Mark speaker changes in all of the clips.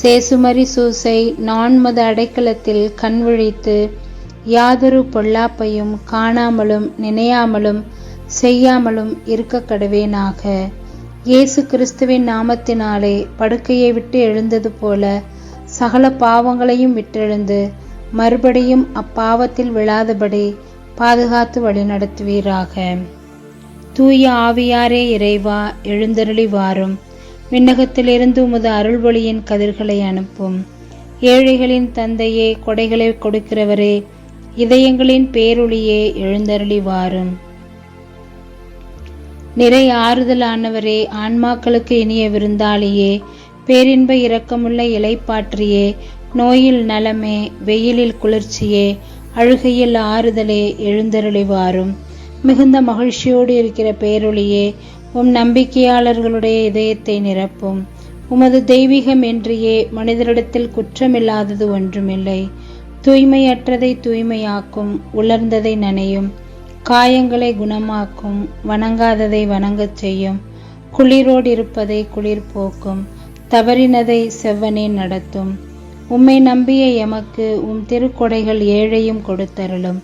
Speaker 1: சேசுமரி சூசை நான்மத அடைக்கலத்தில் கண் விழித்து யாதொரு பொல்லாப்பையும் காணாமலும் நினையாமலும் செய்யாமலும் இருக்க கடவேனாக. இயேசு கிறிஸ்துவின் நாமத்தினாலே படுக்கையை விட்டு எழுந்தது போல சகல பாவங்களையும் விட்டெழுந்து மறுபடியும் அப்பாவத்தில் விழாதபடி பாதுகாத்து வழிநடத்துவீராக. தூய ஆவியாரே இறைவா எழுந்தருளி வாரும் விண்ணகத்திலிருந்து உமது அருள்வொளியின் கதிர்களை அனுப்பும். ஏழைகளின் தந்தையே கொடைகளை கொடுக்கிறவரே இதயங்களின் பேரொளியே எழுந்தருளி வாரும். நிறை ஆறுதலானவரே ஆன்மாக்களுக்கு இனிய விருந்தாளியே பேரின்ப இரக்கமுள்ள இலைப்பாற்றியே நோயில் நலமே வெயிலில் குளிர்ச்சியே அழுகையில் ஆறுதலே எழுந்தருளி வாரும். மிகுந்த மகிழ்ச்சியோடு இருக்கிற பேரொழியே உம் நம்பிக்கையாளர்களுடைய இதயத்தை நிரப்பும். உமது தெய்வீகம் என்றியே மனிதரிடத்தில் குற்றமில்லாதது ஒன்றுமில்லை. தூய்மையற்றதை தூய்மையாக்கும் உலர்ந்ததை நனையும். காயங்களை குணமாக்கும் வணங்காததை வணங்கச் செய்யும். குளிரோடு இருப்பதை குளிர் போக்கும். தவறினதை செவ்வனே நடத்தும். உம்மை நம்பிய எமக்கு உம் திருக்கொடைகள் ஏழையும் கொடுத்தருளும்.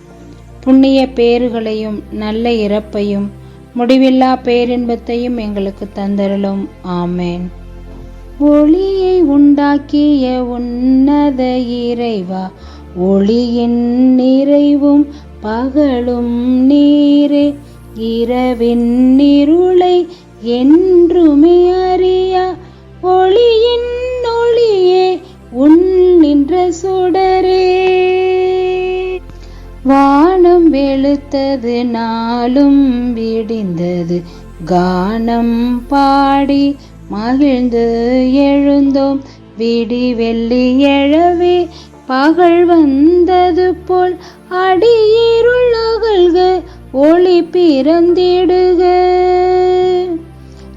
Speaker 1: புண்ணிய பேறுகளையும் நல்ல இறப்பையும் முடிவில்லா பேரின்பத்தையும் எங்களுக்கு தந்தருளும். ஆமேன். ஒளியை உண்டாக்கிய உன்னத இறைவா ஒளியின் நிறைவும் பகலும் நீரே. இரவின் இருளை என்றுமே அறியா ஒளியின் ஒளியே உன் நின்ற சுடரே. வா வெளுத்தது நாளும் விடிந்தது. கானம் பாடி மகிழ்ந்து எழுந்தோம். விடி வெள்ளி எழவே பகல் வந்தது போல் அடியிருள் அகல்க ஒளி பிறந்திடுக.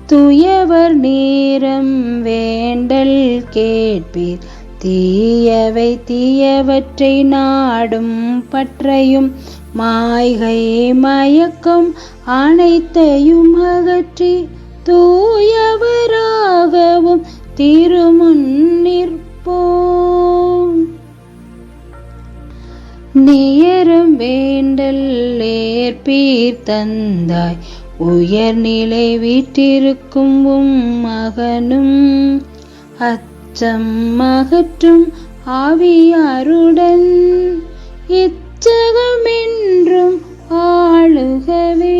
Speaker 1: துயவர் நேரம் வேண்டல் கேட்பீர். தீயவை தீயவற்றை நாடும் பற்றையும் மாய்கை மயக்கம் அனைத்தையும் அகற்றி தூயவராகவும் திருமுன் நிற்போம். நேரம் வேண்டல் ஏற்பீர் தந்தாய். உயர்நிலை வீட்டிருக்கும் உம் மகனும் அச்சம் அகற்றும் ஆவியாருடன் இச்சகமென்றும் ஆளுகவே.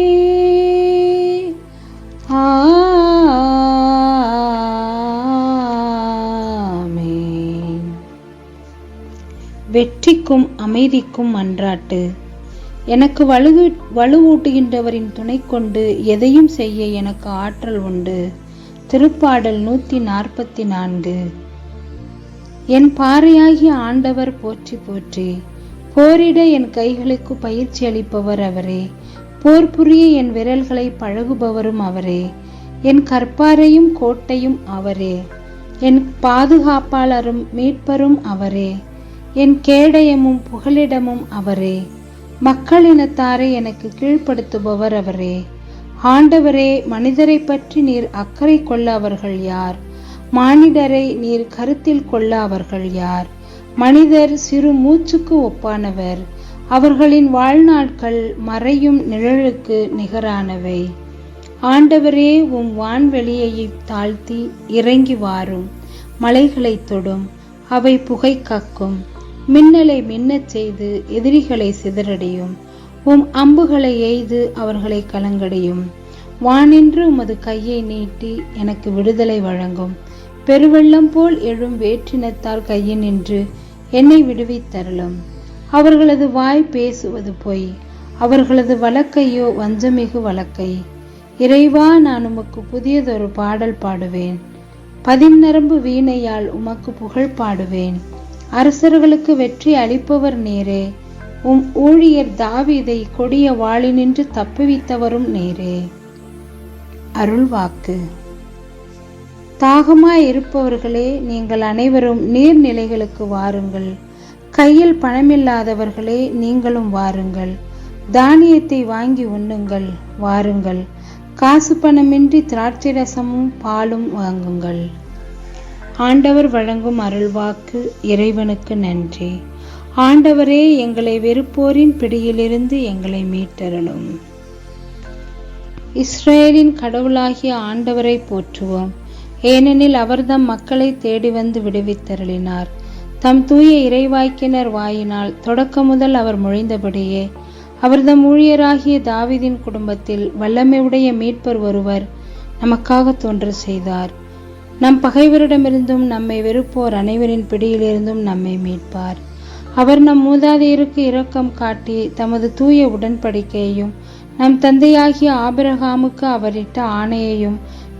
Speaker 1: வெற்றிக்கும் அமைதிக்கும் மன்றாட்டு எனக்கு வலு வலுவூட்டுகின்றவரின் துணை கொண்டு எதையும் செய்ய எனக்கு ஆற்றல் உண்டு. திருப்பாடல் நூத்தி நாற்பத்தி நான்கு. என் பாறையாகிய ஆண்டவர் போற்றி போற்றி. போரிட என் கைகளுக்கு பயிற்சி அளிப்பவர் அவரே. போர் புரிய என் விரல்களை பழகுபவரும் அவரே. என் கற்பாரையும் கோட்டையும் அவரே. என் பாதுகாப்பாளரும் மீட்பரும் அவரே. என் கேடயமும் புகலிடமும் அவரே. மக்களினத்தாரை எனக்கு கீழ்ப்படுத்துபவர் அவரே. ஆண்டவரே மனிதரை பற்றி நீர் அக்கறை கொள்ள அவர்கள் யார்? மானிடரை நீர் கருத்தில் கொள்ள அவர்கள் யார்? மனிதர் சிறு மூச்சுக்கு ஒப்பானவர். அவர்களின் வாழ்நாட்கள் மறையும் நிழலுக்கு நிகரானவை. ஆண்டவரே உம் வான்வெளியை தாழ்த்தி இறங்கி வாரும். மலைகளை தொடும். அவை புகை கக்கும். மின்னலை மின்னச் செய்து எதிரிகளை சிதறடையும். உம் அம்புகளை எய்து அவர்களை கலங்கடையும். வானின்று உமது கையை நீட்டி எனக்கு விடுதலை வழங்கும். பெருவெள்ளம் போல் எழும் வேற்றினத்தால் கையினின்று என்னை விடுவித்தருளும். அவர்களது வாய் பேசுவது பொய். அவர்களது வழக்கையோ வஞ்சமிகு வழக்கை. இறைவா நான் உமக்கு புதியதொரு பாடல் பாடுவேன். பதிநரம்பு வீணையால் உமக்கு புகழ் பாடுவேன். அரசர்களுக்கு வெற்றி அளிப்பவர் நேரே. உம் ஊழியர் தாவிதை கொடிய வாளினின்று தப்புவித்தவரும் நேரே. அருள்வாக்கு. தாகமாய் இருப்பவர்களே நீங்கள் அனைவரும் நீர்நிலைகளுக்கு வாருங்கள். கையில் பணமில்லாதவர்களே நீங்களும் வாருங்கள். தானியத்தை வாங்கி உண்ணுங்கள் வாருங்கள். காசு பணமின்றி திராட்சை ரசமும் பாலும் வாங்குங்கள். ஆண்டவர் வழங்கும் அருள்வாக்கு இறைவனுக்கு நன்றி. ஆண்டவரே எங்களை வெறுப்போரின் பிடியிலிருந்து எங்களை மீட்டரணும். இஸ்ரேலின் கடவுளாகிய ஆண்டவரை போற்றுவோம். ஏனெனில் அவர்தம் மக்களை தேடி வந்து விடுவித்தருளினார். தம் தூய இறைவாய்க்கினர் வாயினால் தொடக்க முதல் அவர் மொழிந்தபடியே அவர்தம் ஊழியராகிய தாவிதின் குடும்பத்தில் வல்லமையுடைய மீட்பர் ஒருவர் நமக்காக தோன்று செய்தார். நம் பகைவரிடமிருந்தும் நம்மை வெறுப்போர் அனைவரின் பிடியிலிருந்தும் நம்மை மீட்பார். அவர் நம் மூதாதையருக்கு இரக்கம் காட்டி தமது தூய உடன்படிக்கையையும் நம் தந்தையாகிய ஆபிரகாமுக்கு அவரிட்ட ஆணையையும்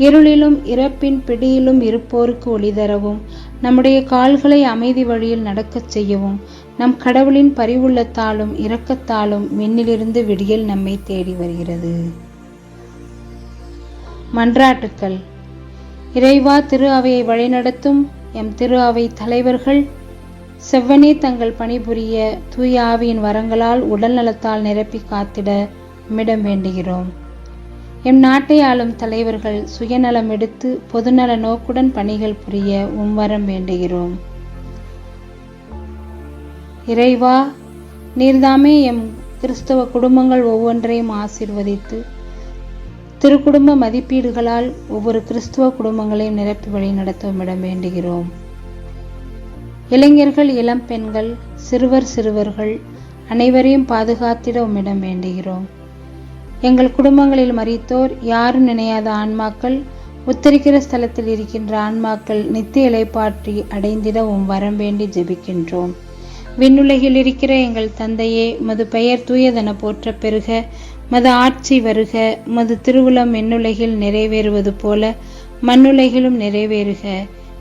Speaker 1: இருளிலும் இறப்பின் பிடியிலும் இருப்போருக்கு ஒளிதரவும் நம்முடைய கால்களை அமைதி வழியில் நடக்கச் செய்யவும். நம் கடவுளின் பரிவுள்ளத்தாலும் இரக்கத்தாலும் விண்ணிலிருந்து விடியல் நம்மை தேடி வருகிறது. மன்றாட்டுக்கள். இறைவா திரு அவையை வழிநடத்தும் எம் திரு அவை தலைவர்கள். செவ்வனே தங்கள் பணிபுரிய தூய ஆவியின் வரங்களால் உடல் நலத்தால் நிரப்பி காத்திட மிடம் வேண்டுகிறோம். எம் நாட்டை ஆளும் தலைவர்கள் சுயநலம் எடுத்து பொதுநல நோக்குடன் பணிகள் புரிய உம்வரம் வேண்டுகிறோம். இறைவா நீர்தாமே எம் கிறிஸ்தவ குடும்பங்கள் ஒவ்வொன்றையும் ஆசிர்வதித்து திருக்குடும்ப மதிப்பீடுகளால் ஒவ்வொரு கிறிஸ்துவ குடும்பங்களையும் நிரப்பி வழி நடத்துமிடம் வேண்டுகிறோம். இளைஞர்கள் இளம் பெண்கள் சிறுவர் சிறுவர்கள் அனைவரையும் பாதுகாத்திட உம்மிடம் வேண்டுகிறோம். எங்கள் குடும்பங்களில் மறித்தோர் யாரும் நினையாத ஆன்மாக்கள் உத்தரிக்கிற ஸ்தலத்தில் இருக்கின்ற ஆன்மாக்கள் நித்திய இலைப்பாற்றி அடைந்திட உம் வரம் வேண்டி ஜெபிக்கின்றோம். விண்ணுலகில் இருக்கிற எங்கள் தந்தையே மது பெயர் தூயதென போற்ற பெருக மது ஆட்சி வருக மது திருவுளம் விண்ணுலகில் நிறைவேறுவது போல மண்ணுலகிலும் நிறைவேறுக.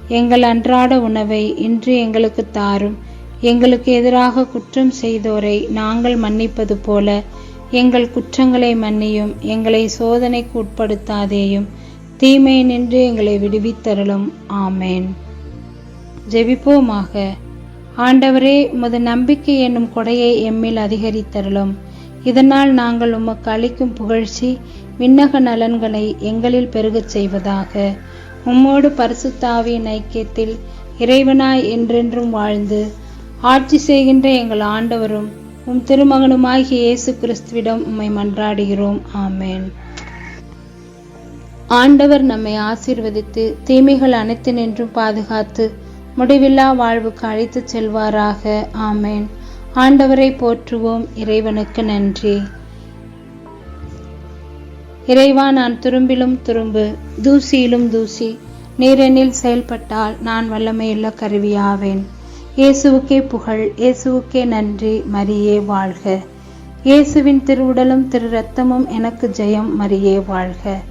Speaker 1: எங்கள் அன்றாட உணவை இன்று எங்களுக்கு தாரும் எங்களுக்கு எதிராக குற்றம் செய்தோரை நாங்கள் மன்னிப்பது போல எங்கள் குற்றங்களை மன்னியும் எங்களை சோதனைக்கு உட்படுத்தாதேயும் தீமை நின்று எங்களை விடுவித்தருளும். ஆமேன். ஜெபிப்போமாக. ஆண்டவரே உமது நம்பிக்கை என்னும் கொடையை எம்மில் அதிகரித்தருளும். இதனால் நாங்கள் உமக்கு அளிக்கும் புகழ்ச்சி விண்ணக நலன்களை எங்களில் பெருகச் செய்வதாக. உம்மோடு பரிசுத்தாவியின் ஐக்கியத்தில் இறைவனாய் என்றென்றும் வாழ்ந்து ஆட்சி செய்கின்ற எங்கள் ஆண்டவரும் உம் திருமகனுமாகிய இயேசு கிறிஸ்துவிடம் உம்மை மன்றாடுகிறோம். ஆமேன். ஆண்டவர் நம்மை ஆசீர்வதித்து தீமைகள் அனைத்து நின்றும் பாதுகாத்து முடிவில்லா வாழ்வுக்கு அழைத்துச் செல்வாராக. ஆமேன். ஆண்டவரை போற்றுவோம். இறைவனுக்கு நன்றி. இறைவா நான் துரும்பிலும் துரும்பு தூசியிலும் தூசி நீரெனில் செயல்பட்டால் நான் வல்லமையுள்ள கருவியாவேன். இயேசுவுக்கே புகழ் இயேசுவுக்கே நன்றி மரியே வாழ்க. இயேசுவின் திருவுடலும் திரு ரத்தமும் எனக்கு ஜெயம் மரியே வாழ்க.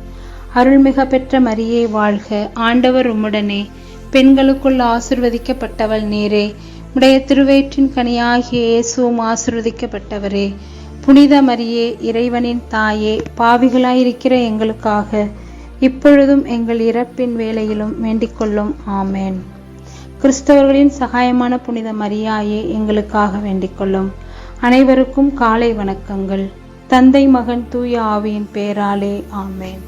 Speaker 1: அருள்மிக பெற்ற மரியே வாழ்க. ஆண்டவர் உம்முடனே. பெண்களுக்குள் ஆசிர்வதிக்கப்பட்டவள் நீரே. உடைய திருவயிற்றின் கனியாகிய இயேசுவும் ஆசிர்வதிக்கப்பட்டவரே. புனித மரியே இறைவனின் தாயே பாவிகளாயிருக்கிற எங்களுக்காக இப்பொழுதும் எங்கள் இறப்பின் வேளையிலும் வேண்டிக்கொள்ளும். ஆமேன். கிறிஸ்தவர்களின் சகாயமான புனித மரியாயே எங்களுக்காக வேண்டிக்கொள்ளும். அனைவருக்கும் காலை வணக்கங்கள். தந்தை மகன் தூய ஆவியின் பேராலே ஆமேன்.